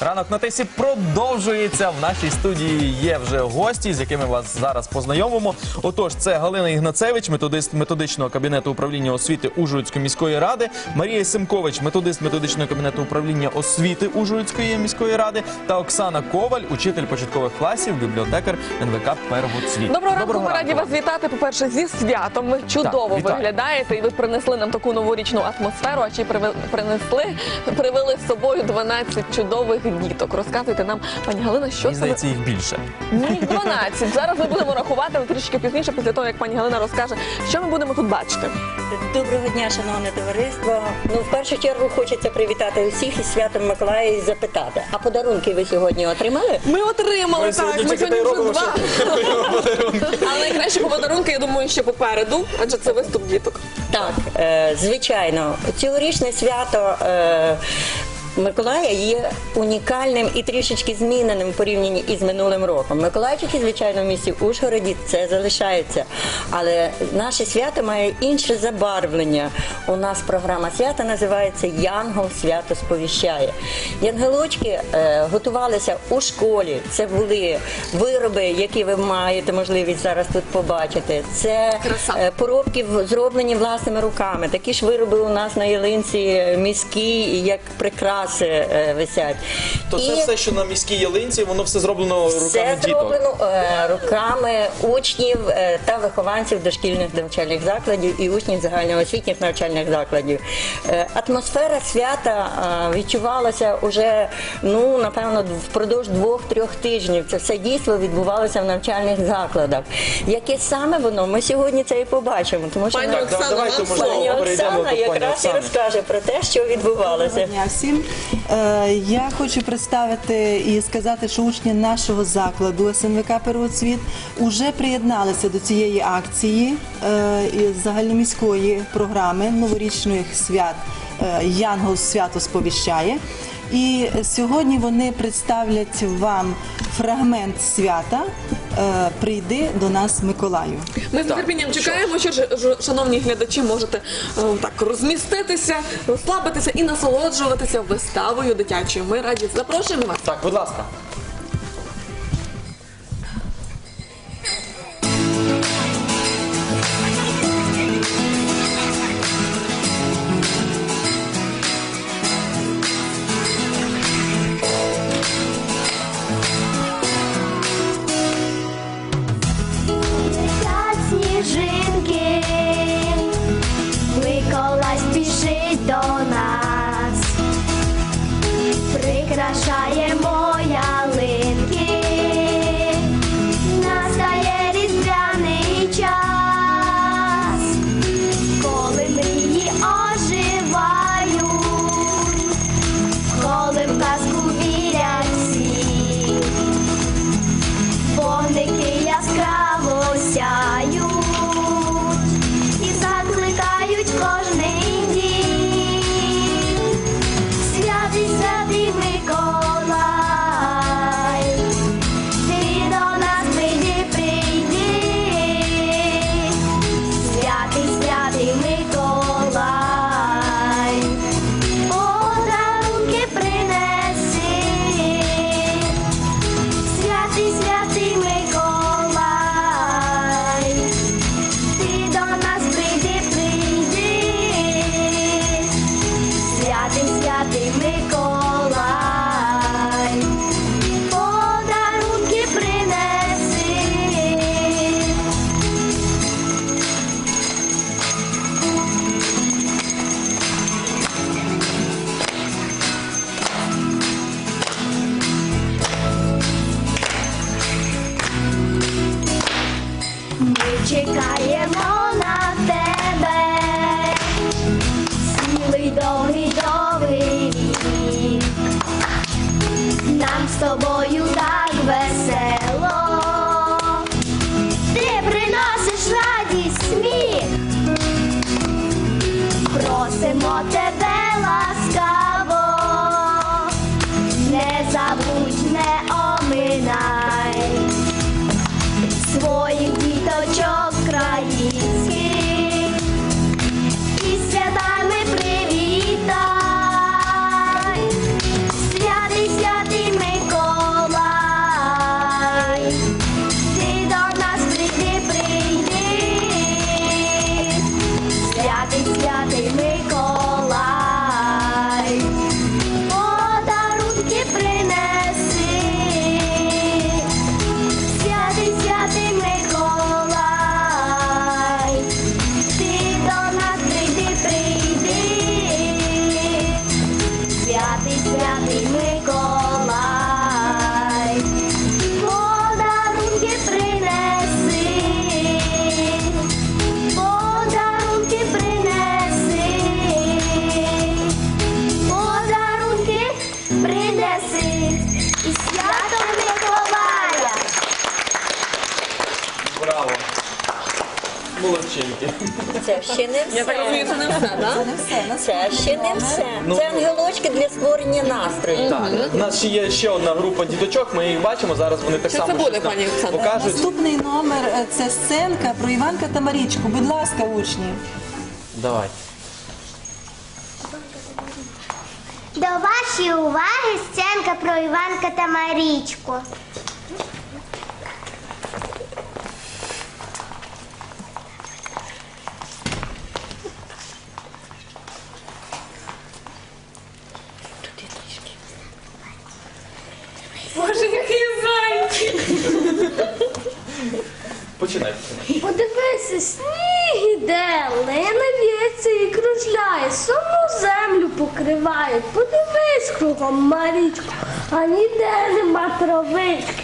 Ранок на тесі продовжується. В нашій студії є вже гості, з якими вас зараз познайомимо. Отож, це Галина Ігнацевич, методист методичного кабінету управління освіти Ужгородської міської ради, Марія Симкович, методист методичного кабінету управління освіти Ужгородської міської ради, та Оксана Коваль, учитель початкових класів, бібліотекар НВК Первоцвіт. Доброго ранку, ми раді вас вітати. По-перше, зі святом. Ви чудово Так, виглядаєте, і ви принесли нам таку новорічну атмосферу. А чи принесли, привели з собою 12 чудових діток. Розказуйте нам, пані Галина, що Мені саме здається, їх більше. Ні, 12. Зараз ми будемо рахувати але трішки пізніше, після того як пані Галина розкаже, що ми будемо тут бачити. Доброго дня, шановне товариство. Ну, в першу чергу хочеться привітати усіх із святом Миколая і запитати. А подарунки ви сьогодні отримали? Ми отримали Ми так. сьогодні Ми сьогодні вже робимо, два. Але найкраще подарунки, я думаю, ще попереду, адже це виступ діток. Так, е, звичайно, цьогорічне свято. Е, Миколая є унікальним і трішечки зміненим в порівнянні із минулим роком. Миколайчики, звичайно, в місті Ужгороді це залишається. Але наше свято має інше забарвлення. У нас програма свята називається Янгол свято сповіщає. Янгелочки е, готувалися у школі. Це були вироби, які ви маєте можливість зараз тут побачити. Це е, поробки зроблені власними руками. Такі ж вироби у нас на ялинці міські, як прикраси е, висять. То це І все, що на міській ялинці, воно все зроблено руками все діток. зроблено е, руками учнів е, та вихованців дошкільних навчальних закладів і учнів загальноосвітніх навчальних закладів. Е, атмосфера свята е, відчувалася уже ну напевно впродовж двох-трьох тижнів. Це все дійство відбувалося в навчальних закладах. Яке саме воно? Ми сьогодні це і побачимо. Тому що Пані на- Оксана, давайте, можливо, Пані перейдемо Оксана пані якраз і Оксани. розкаже про те, що відбувалося. Доброго дня всім. Е, Я хочу представити і сказати, що учні нашого закладу СНВК Первоцвіт вже приєдналися до цієї акції е, загальноміської програми новорічних свят е, Янгол свято сповіщає. І сьогодні вони представлять вам фрагмент свята е, Прийди до нас Миколаю. Ми з нетерпінням чекаємо, що шановні глядачі, можете е, так розміститися, розслабитися і насолоджуватися виставою дитячою. Ми раді запрошуємо вас. Так, будь ласка. чекаємо на тебе, смілий довгий довгий, нам з тобою так весело. Молодчинки. Це ще не Я так розумію, все. це не все, так? Не все, Це ще не все. Ну, Це ангелочки для створення настрою. Так, у нас ще є ще одна група діточок. Ми їх бачимо. Зараз вони так Що це само буде, щось нам пані Оксано? покажуть. Наступний номер е, це сценка про Іванка та Марічку. Будь ласка, учні. Давай. До вашої уваги сценка про Іванка та Марічку. Боже, який зайчик! Починай. Подивися, сніг іде, лина в'ється і кружляє, саму землю покриває. Подивись кругом Марічку, а ніде нема травички.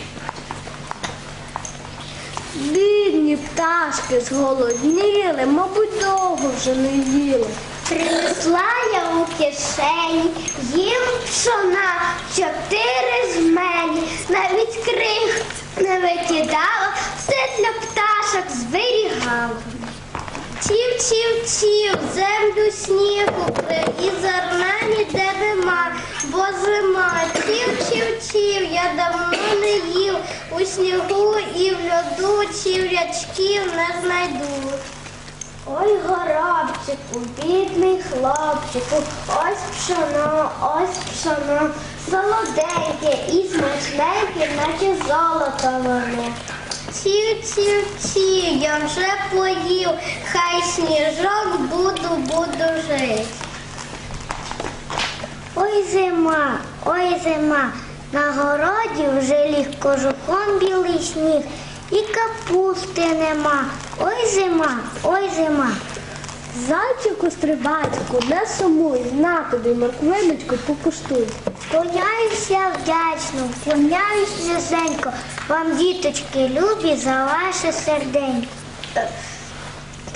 Бідні пташки зголодніли, мабуть, довго вже не їли. Принесла я у кишені, їм пшона, чотири жмені, навіть крих не викидала, все для пташок зберігала. Чів, чів, чів, землю снігу і зерна ніде нема, бо зима. Чів, чів, чів, я давно не їв у снігу і в льоду чіврячків не знайду. Ой, горобчику, бідний хлопчику, ось пшоно, ось пшоно, солоденьке і смачненьке, наче золото воно. Ців, ців, ців, я вже поїв, хай сніжок буду, буду жить. Ой, зима, ой, зима, на городі вже ліг кожухом білий сніг, і капусти нема. Ой, зима, ой, зима. Зайчику стрибайчику, не сумуй, на тобі морквиночку покуштуй. Вклоняюся вдячно, вклоняюсь низенько, вам, діточки, любі, за ваше серденько.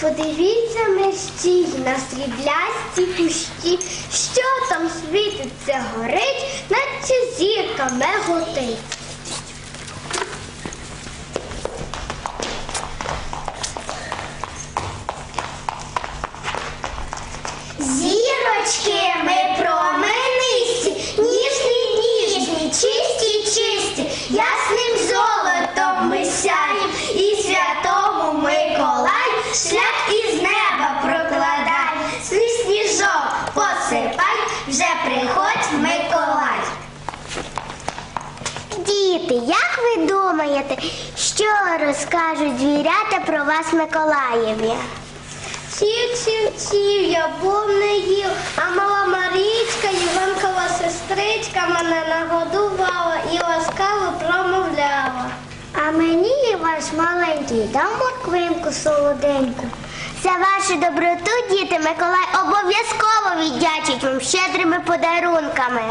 Подивіться мерщій на сріблясті кущі, що там світиться, горить, наче зірка меготить. Діти, як ви думаєте, що розкажуть звірята про вас Миколаєві? Сів, сів, сів, я був не їв, а мала Марічка, Іванкова сестричка мене нагодувала і ласкаво промовляла. А мені ваш маленький дав морквинку солоденьку. За вашу доброту, діти, Миколай обов'язково віддячить вам щедрими подарунками.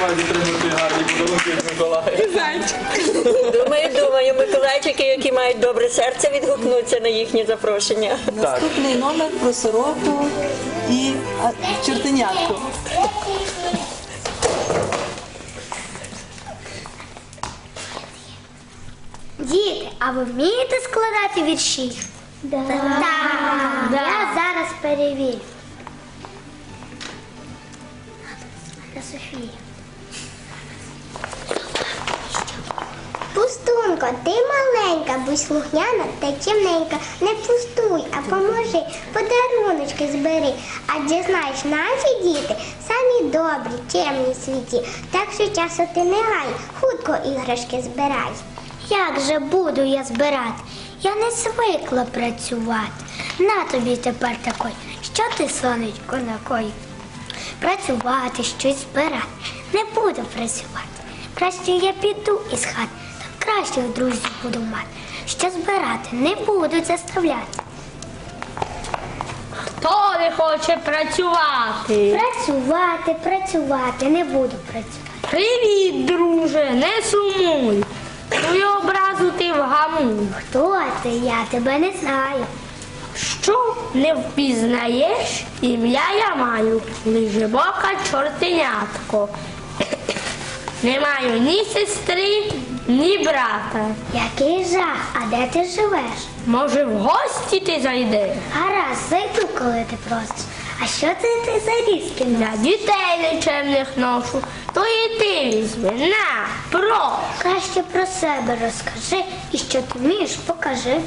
Мають отримати гарні подарунки від Миколая. Зайчик. Думаю, думаю, миколайчики, які мають добре серце, відгукнуться на їхнє запрошення. Наступний номер про сороку і а, чортенятку. Діти, а ви вмієте складати вірші? Так. Я зараз перевірю. Софія. Пустунко, ти маленька, будь слухняна та чимненька. Не пустуй, а поможи, подаруночки збери. Адже знаєш, наші діти самі добрі, чемні світі. Так що часу ти не гай, хутко іграшки збирай. Як же буду я збирати? Я не звикла працювати. На тобі тепер такой. Що ти, сонечко, на кой? Працювати, щось збирати. Не буду працювати. Краще я піду із хати, кращих друзів буду мати. Що збирати не буду заставляти. Хто не хоче працювати? Працювати, працювати, не буду працювати. Привіт, друже, не сумуй. Твою образу ти вгамуй. Хто ти? Я тебе не знаю. Що не впізнаєш, ім'я я маю, лежебока чортенятко. Не маю ні сестри, ні брата. Який жах, а де ти живеш? Може, в гості ти зайдеш? Гаразд, зайду, коли ти просиш. А що це ти за різки? Для дітей нічемних ношу, то і ти візьми. На, про. Краще про себе розкажи і що ти вмієш, покажи.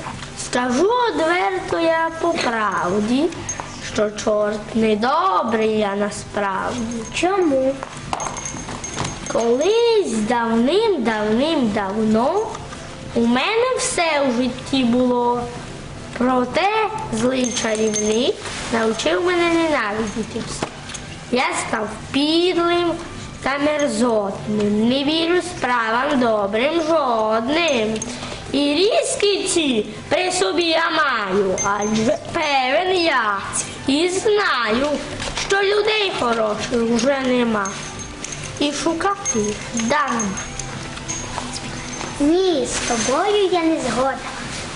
Скажу одверто я по правді, що чорт недобрий я насправді. Чому? Колись давним-давним-давно у мене все в житті було. Проте злий чарівник навчив мене ненавидіти. Я став підлим та мерзотним, не вірю справам добрим жодним. І різки ці при собі я маю, адже певен я і знаю, що людей хороших вже нема. І шукати їх дарма. Ні, з тобою я не згодна.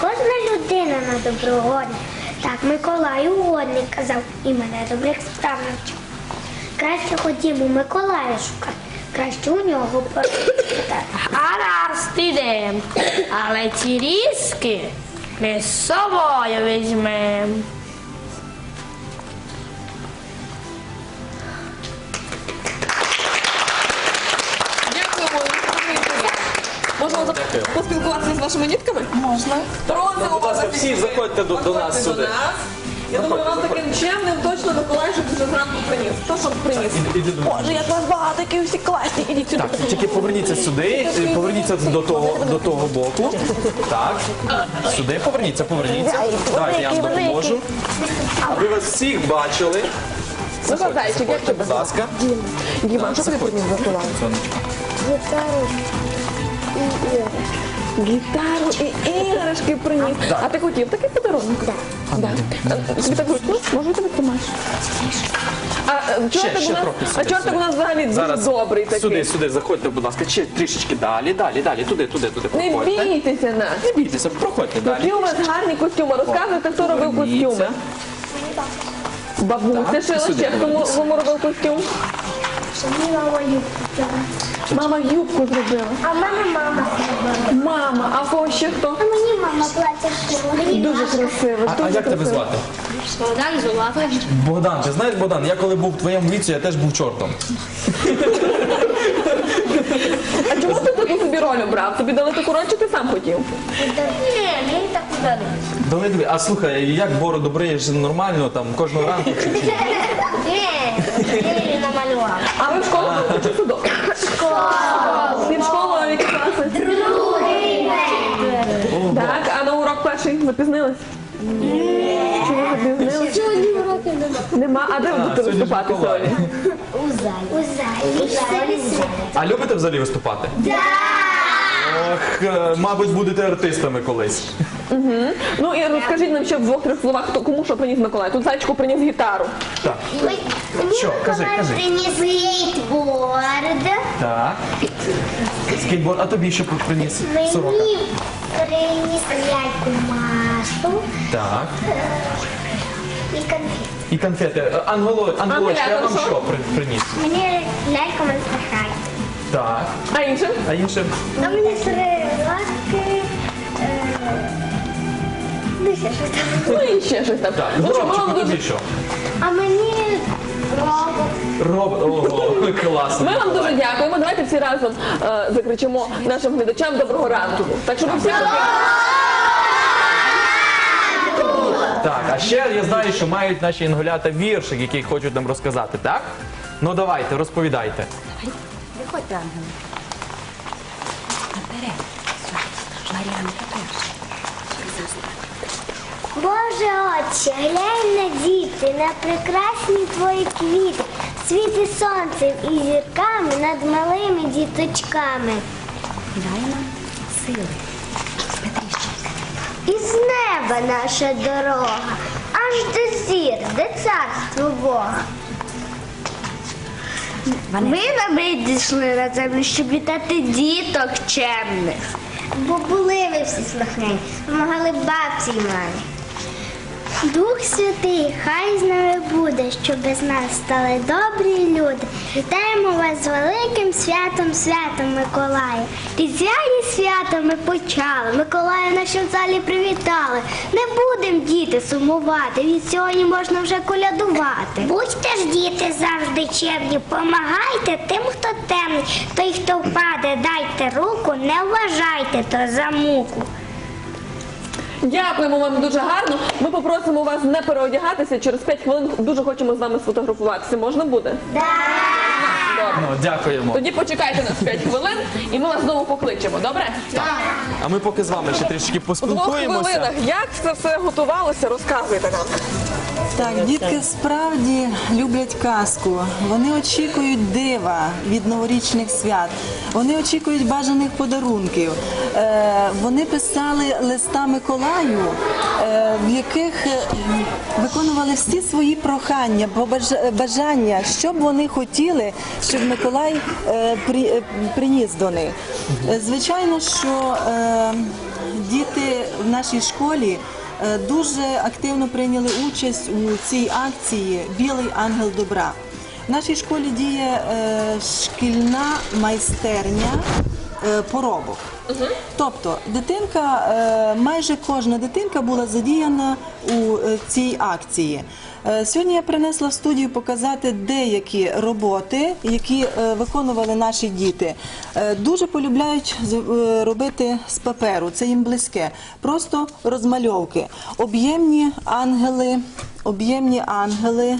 Кожна людина на доброгодна. Так Миколай угодник казав і мене добрих справ навчив. Краще ходімо Миколая шукати, краще у нього порозпитати. Гаразд ідем, але ці різки ми з собою візьмем. Дякую. поспілкуватися з вашими дітками? Можна. Просимо Будь ласка, вас всі заходьте до- до нас сюди. Я думаю, вам таким чемним точно Миколайчик вже зранку приніс. Хто щоб приніс? Боже, як вас багато, які всі класні. Ідіть сюди. Так, тільки поверніться сюди, е, поверніться до того, до того боку. Так, сюди поверніться, поверніться. Давайте я вам допоможу. Аби вас всіх бачили. Ну, зайчик, як тебе? Будь ласка. Діма, що тобі приніс Миколай? Сонечко. Гітару і іграшки приніс. А ти хотів такий подарунок? Так. Да. Тобі так зручно? Може тобі тримаєш? А е, чортик ще у нас, трохи а сюди, чортик сюди. у нас взагалі дуже Зараз добрий такий. сюди, сюди, заходьте, будь ласка, ще трішечки далі, далі, далі, туди, туди, туди. Не Проходьте. бійтеся нас. Не бійтеся, проходьте далі. Які у вас гарні костюми. Розказуйте, хто робив Поверніться. костюми. Бабуся Так, шила сюди, ще, поверніться. кому робив костюм? Мама юбку зробила. А в мене мама зробила. Мама, а кого ще хто? А мені мама платять школу. Дуже красиво. А, а як тебе звати? Богдан Золотович. Богдан, ти знаєш, Богдан, я коли був в твоєму віці, я теж був чортом. А чому ти таку собі роль обрав? Тобі дали таку роль, чи ти сам хотів? Ні, мені так ударили. Дали тобі, а слухай, як бороду бриєш нормально там кожного ранку чи чи? Ні, я. А ви в школу ходите чи в садок? Школа. Від школи школу, а в які класи? Другий. Так, а на урок перший запізнились? Ні. Чому запізнились? Сьогодні уроків нема. Нема. А де ви будете сьогодні ж виступати Миколай. сьогодні? У залі. У залі. А любите взагалі виступати? Так! Е, мабуть, будете артистами колись. Ну і розкажіть нам ще в двох-трьох словах, хто кому що приніс Миколай. Тут зайчику приніс гітару. Так. Мені Що? Кажи, Миколай кажи. приніс скейтборд. Так. Скейтборд, а тобі що приніс? Сорока. Мені приніс ляльку Машу Так. і конфет. І конфети. Е, Анголо, ангелочка, я вам що? що при- приніс? Мені лялька Монстрахай. Так. А іншим? А інше? А мені три ласки. Ну, ще щось там. Ну і ще щось там. Так. Ну, щоб Горобчику, вам дуже- тобі що? А мені робот. Робот. Ого, класно. Ми вам дуже дякуємо. Давайте всі разом е, закричимо нашим глядачам доброго ранку. Так щоб ви всі Так, а ще я знаю, що мають наші інголята віршик, який хочуть нам розказати, так? Ну давайте, розповідайте. Виходьте, ангели. Наперед. Маріанка перша. Боже отче, глянь на діти, на прекрасні твої квіти, світи сонцем і зірками над малими діточками. Дай нам сили. Петріщенка. Із неба наша дорога, аж до зір, де царство Бога. Ми на мить дійшли на землю, щоб вітати діток чемних. Бо були ви всі слухняні, помагали бабці й мамі. Дух Святий, хай з нами буде, щоб без нас стали добрі люди. Вітаємо вас з великим святом, святом Миколаю. Різдвяні свята ми почали. Миколая в нашому залі привітали. Не будем діти сумувати. Від сьогодні можна вже колядувати. Будьте ж діти завжди чемні, помагайте тим, хто темний. Той, хто впаде, дайте руку, не вважайте то за муку. Дякуємо вам дуже гарно. Ми попросимо вас не переодягатися. Через 5 хвилин дуже хочемо з вами сфотографуватися. Можна буде? Ну, дякуємо. Тоді почекайте нас 5 хвилин і ми вас знову покличемо, добре? А ми поки з вами ще трішки У двох поспілкуємося. хвилинах. Як це все готувалося, розказуйте нам. Так, дітки справді люблять казку. Вони очікують дива від новорічних свят. Вони очікують бажаних подарунків. Е, вони писали листа Миколаю, е, в яких е, виконували всі свої прохання, бажання, що б вони хотіли, щоб Миколай е, при- е, приніс до них. Е, Звичайно, що е, діти в нашій школі. Е, Дуже активно прийняли участь у цій акції Білий ангел добра. В нашій школі діє е, шкільна майстерня е, Тобто дитинка, е, майже кожна дитинка була задіяна у е, цій акції. Е, Сьогодні я принесла в студію показати деякі роботи, які виконували наші діти. Дуже полюбляють робити з паперу, це їм близьке. Просто розмальовки. Об'ємні ангели, об'ємні ангели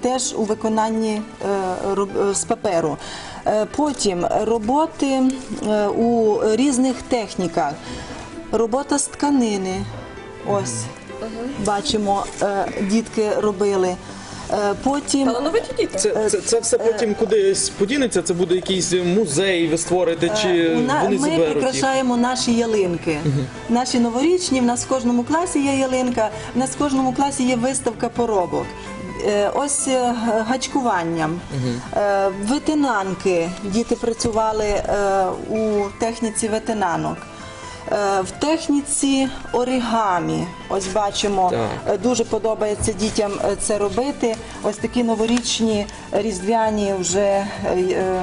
теж у виконанні е, роб- е, з паперу. Е, Потім роботи е, у різних техніках. Робота з тканини. Ось бачимо, е, дітки робили. Е, Потім Це, це, це все потім кудись подінеться, це буде якийсь музей ви створите, чи Е, на- вони ми заберуть їх? прикрашаємо наші ялинки. Наші новорічні. В нас в кожному класі є ялинка, в нас в кожному класі є виставка поробок. Е, Ось е, гачкуванням, Е, ветенанки. Діти працювали у техніці ветенанок. В техніці оригамі, ось бачимо, Так. дуже подобається дітям це робити. Ось такі новорічні різдвяні вже е, е,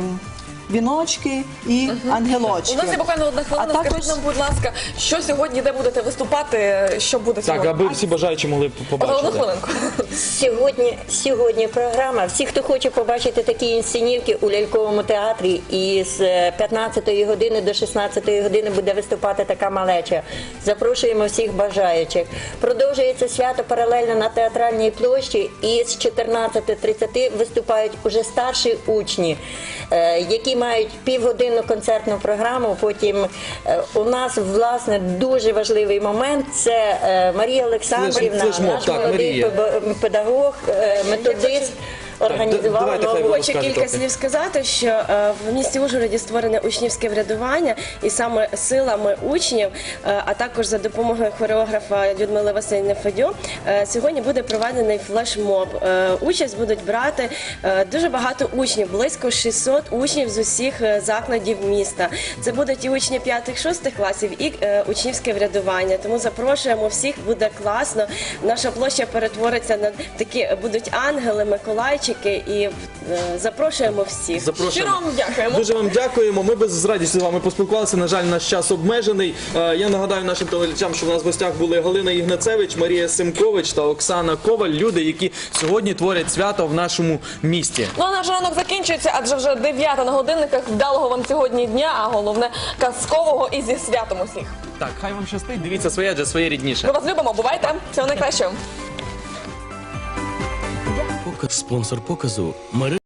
віночки і ангелочки. У нас є буквально одна хвилина. А також- Скажіть нам, будь ласка, що сьогодні, де будете виступати, що буде Так, сьогодні? аби всі бажаючі могли Одну побачити. хвилинку. Сьогодні, сьогодні програма. Всі, хто хоче побачити такі інсценівки у ляльковому театрі, із е, 15-ї години до 16-ї години буде виступати така малеча. Запрошуємо всіх бажаючих. Продовжується свято паралельно на театральній площі, і з 14.30 виступають уже старші учні, е, які мають півгодинну концертну програму. Потім е, у нас власне дуже важливий момент. Це е, Марія Олександрівна, наш молодий педагог- педагог, е, методист організувала давайте хай нову ви Хочу кілька трохи. слів сказати, що е, в місті Ужгороді створене учнівське врядування, і саме силами учнів, е, а також за допомогою хореографа Людмили Васильівни Федю, е, сьогодні буде проведений флешмоб. Е, Участь будуть брати е, дуже багато учнів, близько 600 учнів з усіх е, закладів міста. Це будуть і учні 5-6 класів, і е, учнівське врядування. Тому запрошуємо всіх, буде класно. Наша площа перетвориться на такі будуть ангели, Миколайчики, і е, запрошуємо всіх. Запрошуємо. Щиро вам дякуємо. Дуже вам дякуємо. Ми би з радістю з вами поспілкувалися. На жаль, наш час обмежений. Е, Я нагадаю нашим телеглядачам, що в нас в гостях були Галина Ігнацевич, Марія Симкович та Оксана Коваль. Люди, які сьогодні творять свято в нашому місті. Ну а наш ранок закінчується, адже вже 9 на годинниках. Вдалого вам сьогодні дня, а головне казкового і зі святом усіх. Так, хай вам щастить. Дивіться своє, адже своє рідніше. Ми вас любимо, бувайте! Всього найкращого! Спонсор показу Марина.